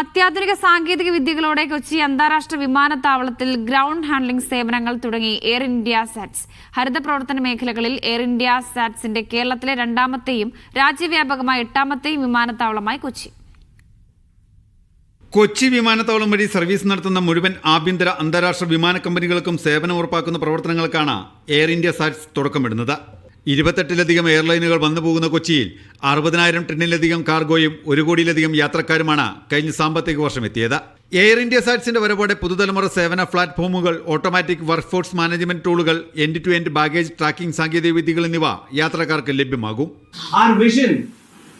അത്യാധുനിക സാങ്കേതിക വിദ്യകളോടെ കൊച്ചി അന്താരാഷ്ട്ര വിമാനത്താവളത്തിൽ ഗ്രൗണ്ട് ഹാൻഡ്ലിംഗ് സേവനങ്ങൾ തുടങ്ങി എയർ ഇന്ത്യ സാറ്റ്സ്. ഹരിത പ്രവർത്തന മേഖലകളിൽ എയർ ഇന്ത്യ സാറ്റ്സിന്റെ കേരളത്തിലെ രണ്ടാമത്തെയും രാജ്യവ്യാപകമായ എട്ടാമത്തെയും വിമാനത്താവളമായി കൊച്ചി. കൊച്ചി വിമാനത്താവളം വഴി സർവീസ് നടത്തുന്ന മുഴുവൻ ആഭ്യന്തര അന്താരാഷ്ട്ര വിമാന കമ്പനികൾക്കും സേവനം ഉറപ്പാക്കുന്ന പ്രവർത്തനങ്ങൾക്കാണ് എയർ ഇന്ത്യ സാറ്റ്സ് തുടക്കമിടുന്നത്. ഇരുപത്തെട്ടിലധികം എയർലൈനുകൾ വന്നു പോകുന്ന കൊച്ചിയിൽ അറുപതിനായിരം ടണ്ണിലധികം കാർഗോയും ഒരു കോടിയിലധികം യാത്രക്കാരുമാണ് കഴിഞ്ഞ സാമ്പത്തിക വർഷം എത്തിയത് എയർ ഇന്ത്യ സാറ്റ്സിന്റെ വരവോടെ പുതുതലമുറ സേവന പ്ലാറ്റ്ഫോമുകൾ ഓട്ടോമാറ്റിക് വർക്ക്ഫോഴ്സ് മാനേജ്മെന്റ് ടൂളുകൾ end to end baggage tracking സാങ്കേതിക വിദ്യകൾ എന്നിവ യാത്രക്കാർക്ക് ലഭ്യമാകും Our vision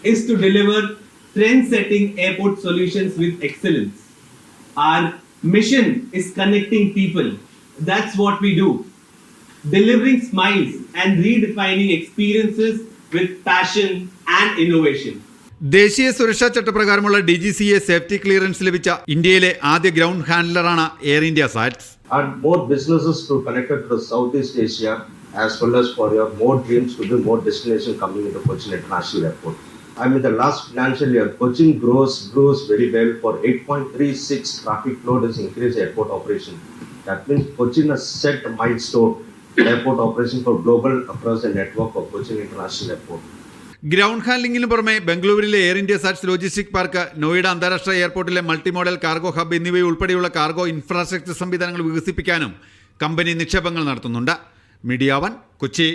is to deliver trend setting airport solutions with excellence. Our mission is connecting people. That's what we do. Delivering smiles and redefining experiences with passion and innovation. ദേശീയ സുരക്ഷാ ചട്ടപ്രകാരമുള്ള D G C A safety clearance ലഭിച്ച ഇന്ത്യയിലെ ആദ്യ ground ഹാൻഡലറാണ് air India SATS and more businesses to connected to the Southeast Asia as well as for your more dreams to be more destination coming into Cochin International Airport. I mean the last financial year, Cochin grows grows very well for 8.36 traffic load is increased airport operation. That means Cochin has set a milestone airport operation for global across the network of Cochin International Airport. Ground ഹാൻഡ്ലിംഗിന് പുറമെ ബംഗളൂരുവിലെ air India SATS logistic park Noida അന്താരാഷ്ട്ര എയർപോർട്ടിലെ multi modal cargo hub എന്നിവയുൾപ്പെടെയുള്ള cargo infrastructure സംവിധാനങ്ങൾ വികസിപ്പിക്കാനും company നിക്ഷേപങ്ങൾ നടത്തുന്നുണ്ട് media one Kochi